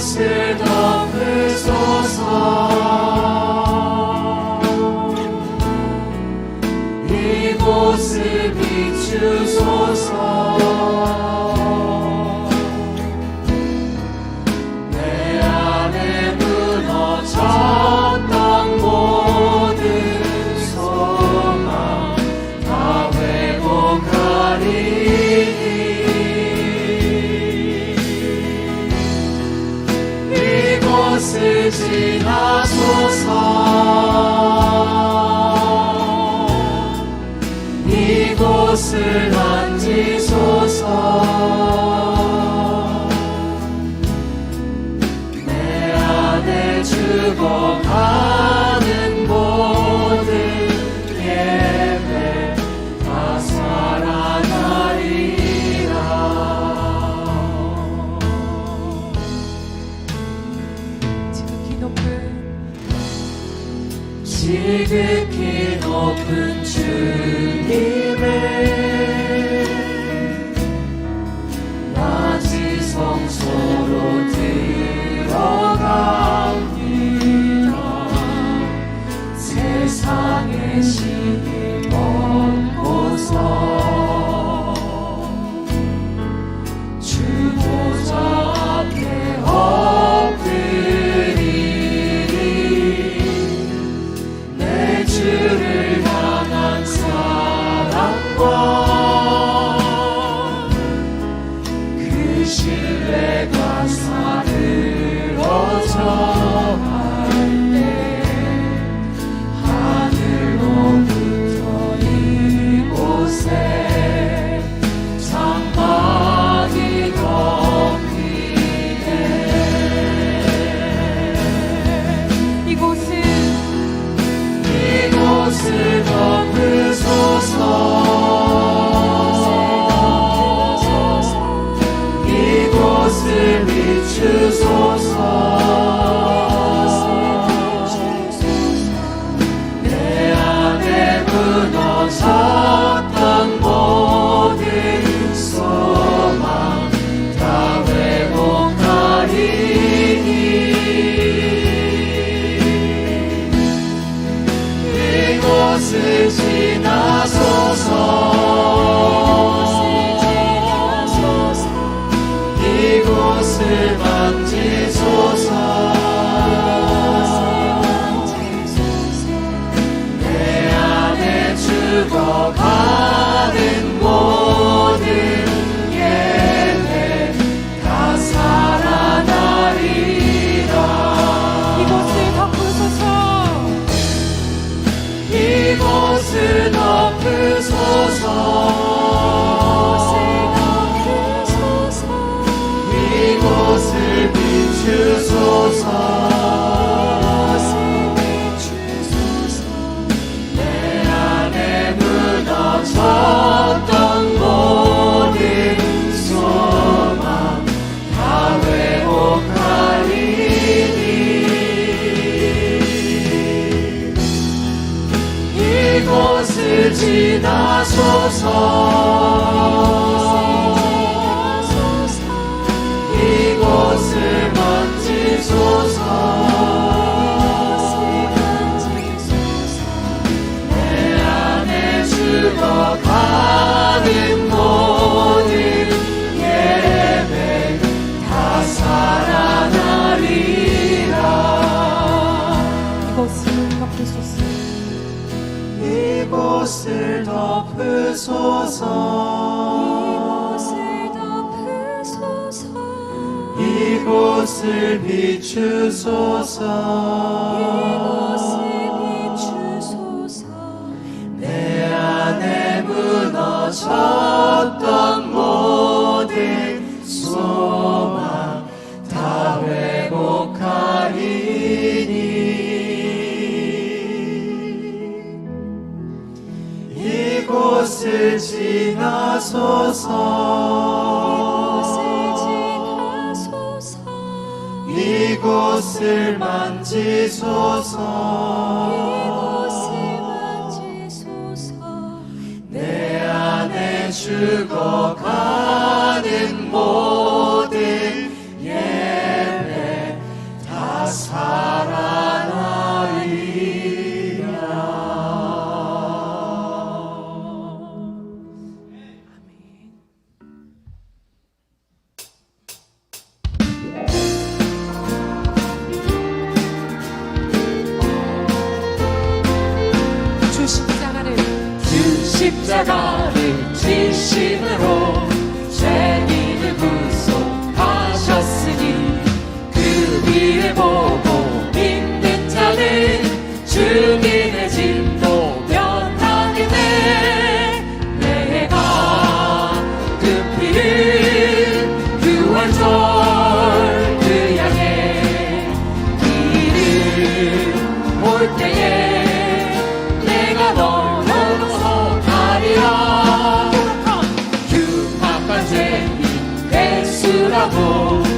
것을 덮으소서. 이곳을 비추소서. Yeşil ve gazlar 덮으소서. 이곳을 덮으소서. 이곳을 비추소서. 이곳을 비추소서. 내 안에 무너졌던 이곳을 지나소서. 이곳을 만지소서. 내 안에 죽어가는 몸 acabou.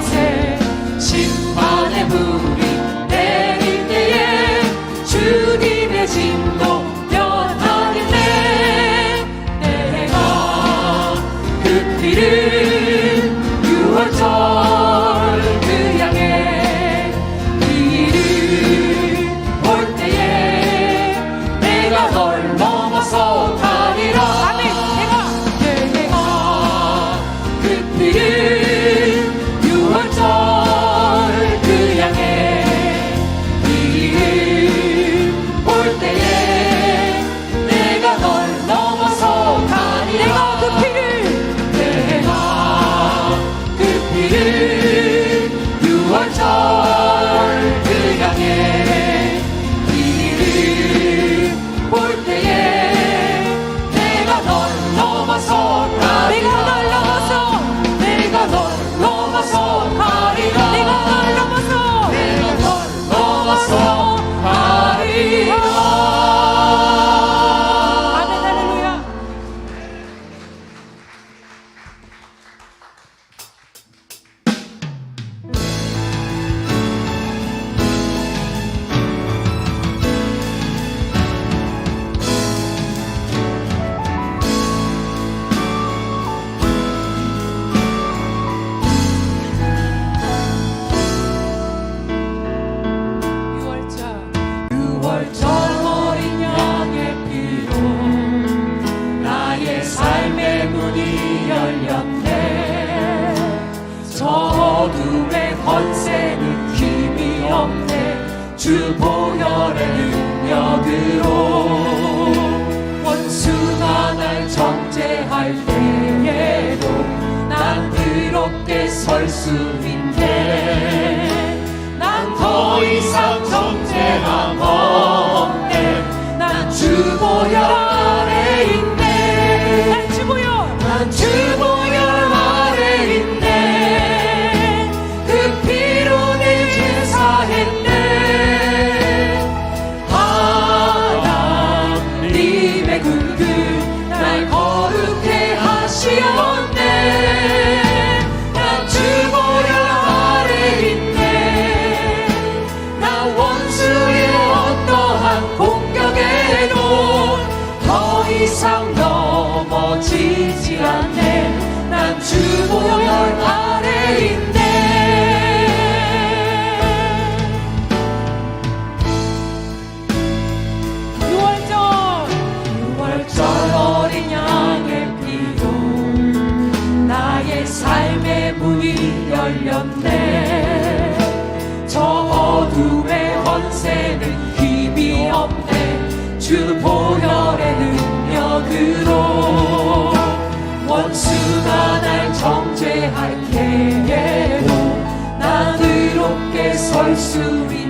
Você 이었네. 저 어둠의 권세는 힘이 없네. 주 보혈의 능력으로 원수가 날 정죄할 때에도 난 그롭게 설 수 있네. 난 더 이상 정죄함 없네. 난주 보혈 문이 열렸네. 저 어둠의 권세는 힘이 없네. 주 보혈의 능력으로 원수가 날 정죄할 때에도 나 의롭게 설 수 있네.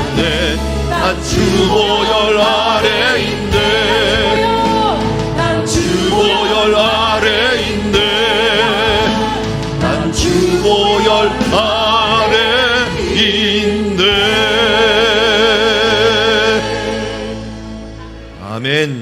안돼 난 주보혈 아래 있네.